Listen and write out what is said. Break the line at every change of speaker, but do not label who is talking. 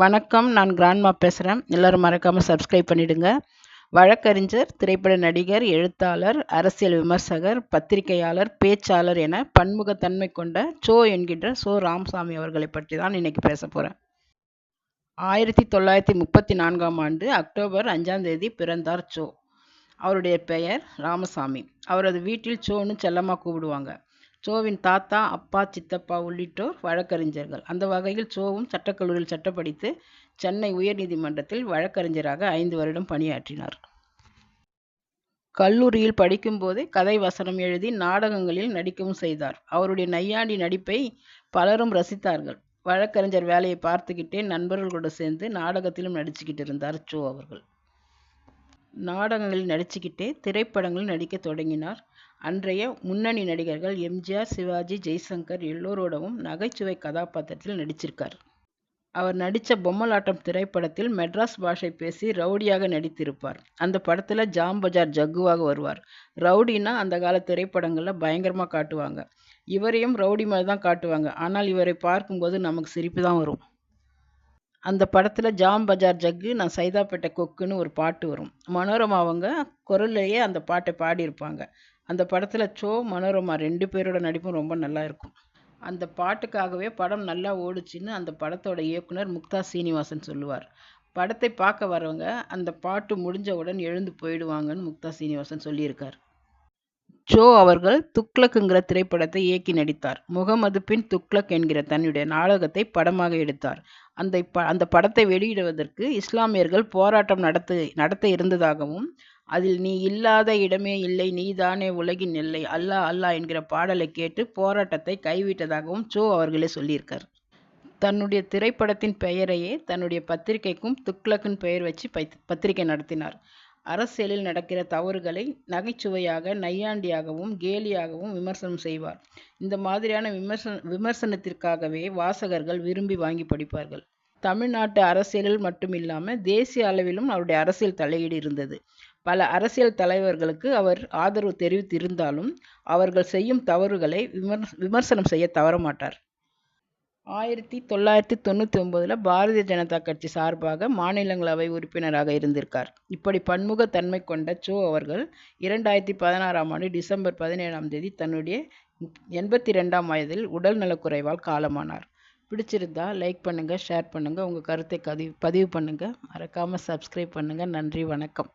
வணக்கம் நான் கிராண்ட்மா பேசுகிறேன் எல்லோரும் மறக்காமல் சப்ஸ்கிரைப் பண்ணிடுங்க. வழக்கறிஞர் திரைப்பட நடிகர் எழுத்தாளர் அரசியல் விமர்சகர் பத்திரிகையாளர் பேச்சாளர் என பன்முகத்தன்மை கொண்ட சோ என்கின்ற சோ ராமசாமி அவர்களை பற்றி தான் இன்னைக்கு பேச போகிறேன் ஆயிரத்தி தொள்ளாயிரத்தி முப்பத்தி நான்காம் ஆண்டு அக்டோபர் அஞ்சாம் தேதி பிறந்தார் சோ. அவருடைய பெயர் ராமசாமி. அவரது வீட்டில் சோன்னு செல்லமாக கூப்பிடுவாங்க. சோவின் தாத்தா அப்பா சித்தப்பா உள்ளிட்டோர் வழக்கறிஞர்கள். அந்த வகையில் சோவும் சட்டக்கல்லூரியில் சட்டப்படித்து சென்னை உயர்நீதிமன்றத்தில் வழக்கறிஞராக ஐந்து வருடம் பணியாற்றினார். கல்லூரியில் படிக்கும்போதே கதை வசனம் எழுதி நாடகங்களில் நடிக்கவும் செய்தார். அவருடைய நையாண்டி நடிப்பை பலரும் ரசித்தார்கள். வழக்கறிஞர் வேலையை பார்த்துக்கிட்டே நண்பர்களோடு சேர்ந்து நாடகத்திலும் நடிச்சுக்கிட்டு இருந்தார் சோ அவர்கள். நாடகங்களில் நடிச்சுக்கிட்டே திரைப்படங்களில் நடிக்க தொடங்கினார். அன்றைய முன்னணி நடிகர்கள் எம்ஜிஆர் சிவாஜி ஜெய்சங்கர் எல்லோரோடவும் நகைச்சுவை கதாபாத்திரத்தில் நடிச்சிருக்கார். அவர் நடித்த பொம்மலாட்டம் திரைப்படத்தில் மெட்ராஸ் பாஷை பேசி ரவுடியாக நடித்திருப்பார். அந்த படத்தில் ஜாம் பஜார் ஜக்குவாக வருவார். ரவுடின்னா அந்த கால திரைப்படங்களில் பயங்கரமாக காட்டுவாங்க. இவரையும் ரவுடி மாதிரி தான் காட்டுவாங்க. ஆனால் இவரை பார்க்கும்போது நமக்கு சிரிப்பு தான் வரும். அந்த படத்தில் ஜாம் பஜார் ஜக்கு நான் சைதாப்பேட்டை கொக்குன்னு ஒரு பாட்டு வரும். மனோரமா அவங்க குரல்லையே அந்த பாட்டை பாடியிருப்பாங்க. அந்த படத்தில் சோ மனோரமா ரெண்டு பேரோட நடிப்பும் ரொம்ப நல்லா இருக்கும். அந்த பாட்டுக்காகவே படம் நல்லா ஓடுச்சுன்னு அந்த படத்தோட இயக்குனர் முக்தா சீனிவாசன் சொல்லுவார். படத்தை பார்க்க வரவங்க அந்த பாட்டு முடிஞ்சவுடன் எழுந்து போயிடுவாங்கன்னு முக்தா சீனிவாசன் சொல்லியிருக்கார். ஜோ அவர்கள் துக்ளக்குங்கிற திரைப்படத்தை இயக்கி நடித்தார். முகமது பின் துக்ளக் என்கிற தன்னுடைய நாடகத்தை படமாக எடுத்தார். அந்த ப அந்த படத்தை வெளியிடுவதற்கு இஸ்லாமியர்கள் போராட்டம் நடத்த நடத்த இருந்ததாகவும் அதில் நீ இல்லாத இடமே இல்லை நீதானே உலகின் எல்லை அல்லாஹ் அல்லாஹ் என்கிற பாடலை கேட்டு போராட்டத்தை கைவிட்டதாகவும் ஜோ அவர்களே சொல்லியிருக்கார். தன்னுடைய திரைப்படத்தின் பெயரையே தன்னுடைய பத்திரிகைக்கும் துக்ளக்கின் பெயர் வச்சு பத்திரிகை நடத்தினார். அரசியலில் நடக்கிற தவறுகளை நகைச்சுவையாக நையாண்டியாகவும் கேலியாகவும் விமர்சனம் செய்வார். இந்த மாதிரியான விமர்சன விமர்சனத்திற்காகவே வாசகர்கள் விரும்பி வாங்கி படிப்பார்கள். தமிழ்நாட்டு அரசியலில் மட்டுமில்லாமல் தேசிய அளவிலும் அவருடைய அரசியல் தலையீடு இருந்தது. பல அரசியல் தலைவர்களுக்கு அவர் ஆதரவு தெரிவித்திருந்தாலும் அவர்கள் செய்யும் தவறுகளை விமர் விமர்சனம் செய்ய தவறமாட்டார். ஆயிரத்தி தொள்ளாயிரத்தி தொண்ணூற்றி ஒம்போதில் பாரதிய ஜனதா கட்சி சார்பாக மாநிலங்களவை உறுப்பினராக இருந்திருக்கார். இப்படி பன்முகத்தன்மை கொண்ட சோ அவர்கள் இரண்டாயிரத்தி பதினாறாம் ஆண்டு டிசம்பர் பதினேழாம் தேதி தன்னுடைய எண்பத்தி ரெண்டாம் வயதில் உடல் நலக்குறைவால் காலமானார். பிடிச்சிருந்தா லைக் பண்ணுங்கள் ஷேர் பண்ணுங்கள் உங்கள் கருத்தை பதிவு பதிவு பண்ணுங்கள் மறக்காமல் சப்ஸ்கிரைப் பண்ணுங்கள் நன்றி வணக்கம்.